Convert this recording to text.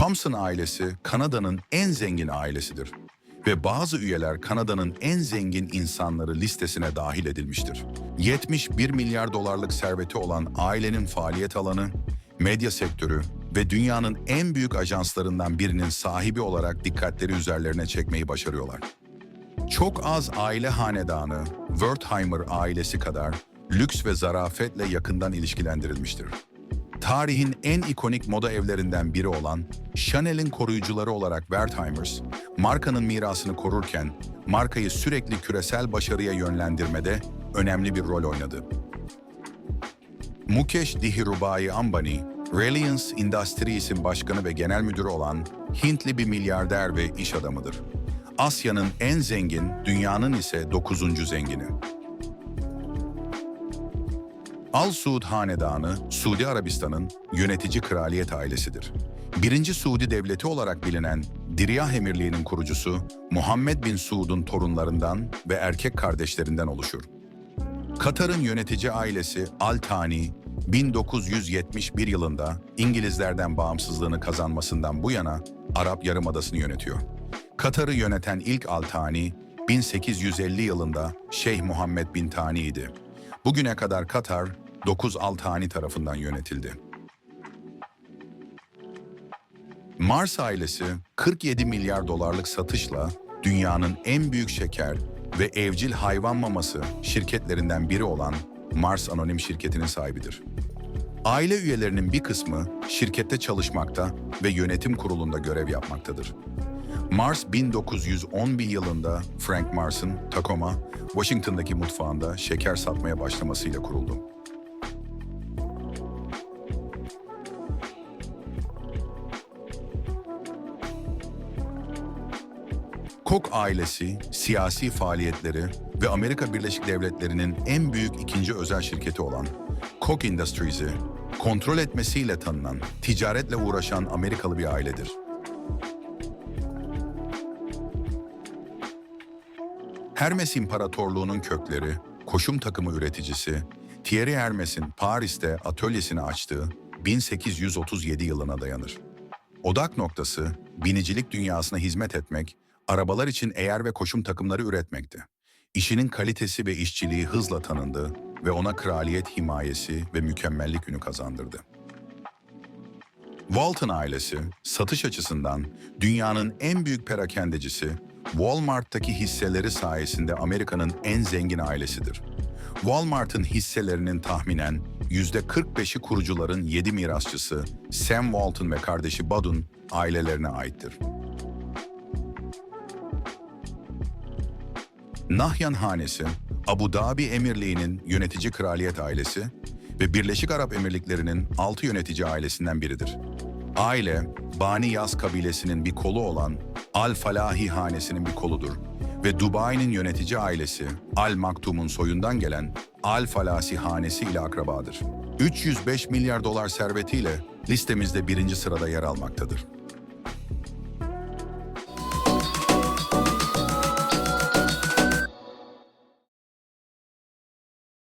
Thompson ailesi Kanada'nın en zengin ailesidir ve bazı üyeler Kanada'nın en zengin insanları listesine dahil edilmiştir. 71 milyar dolarlık serveti olan ailenin faaliyet alanı, medya sektörü ve dünyanın en büyük ajanslarından birinin sahibi olarak dikkatleri üzerlerine çekmeyi başarıyorlar. Çok az aile hanedanı Wertheimer ailesi kadar lüks ve zarafetle yakından ilişkilendirilmiştir. Tarihin en ikonik moda evlerinden biri olan Chanel'in koruyucuları olarak Wertheimers, markanın mirasını korurken markayı sürekli küresel başarıya yönlendirmede önemli bir rol oynadı. Mukesh Dhirubhai Ambani, Reliance Industries'in başkanı ve genel müdürü olan Hintli bir milyarder ve iş adamıdır. Asya'nın en zengin, dünyanın ise dokuzuncu zengini. Al Suud Hanedanı, Suudi Arabistan'ın yönetici kraliyet ailesidir. Birinci Suudi Devleti olarak bilinen Diriyah Emirliği'nin kurucusu Muhammed bin Suud'un torunlarından ve erkek kardeşlerinden oluşur. Katar'ın yönetici ailesi Al Thani, 1971 yılında İngilizlerden bağımsızlığını kazanmasından bu yana Arap Yarımadası'nı yönetiyor. Katar'ı yöneten ilk Al Thani, 1850 yılında Şeyh Muhammed bin Thani idi. Bugüne kadar Katar, 9 Al Thani tarafından yönetildi. Mars ailesi 47 milyar dolarlık satışla dünyanın en büyük şeker ve evcil hayvan maması şirketlerinden biri olan Mars Anonim şirketinin sahibidir. Aile üyelerinin bir kısmı şirkette çalışmakta ve yönetim kurulunda görev yapmaktadır. Mars 1911 yılında Frank Mars'ın Tacoma, Washington'daki mutfağında şeker satmaya başlamasıyla kuruldu. Koch ailesi, siyasi faaliyetleri ve Amerika Birleşik Devletleri'nin en büyük ikinci özel şirketi olan Koch Industries'i kontrol etmesiyle tanınan, ticaretle uğraşan Amerikalı bir ailedir. Hermes İmparatorluğu'nun kökleri, koşum takımı üreticisi, Thierry Hermes'in Paris'te atölyesini açtığı 1837 yılına dayanır. Odak noktası, binicilik dünyasına hizmet etmek, arabalar için eğer ve koşum takımları üretmekti. İşinin kalitesi ve işçiliği hızla tanındı ve ona kraliyet himayesi ve mükemmellik ünü kazandırdı. Walton ailesi, satış açısından dünyanın en büyük perakendecisi, Walmart'taki hisseleri sayesinde Amerika'nın en zengin ailesidir. Walmart'ın hisselerinin tahminen %45'i kurucuların 7 mirasçısı Sam Walton ve kardeşi Bud'un ailelerine aittir. Nahyan Hanesi, Abu Dhabi Emirliği'nin yönetici kraliyet ailesi ve Birleşik Arap Emirlikleri'nin altı yönetici ailesinden biridir. Aile, Bani Yas kabilesinin bir kolu olan Al Falahi Hanesi'nin bir koludur ve Dubai'nin yönetici ailesi Al Maktum'un soyundan gelen Al Falasi Hanesi ile akrabadır. 305 milyar dolar servetiyle listemizde birinci sırada yer almaktadır.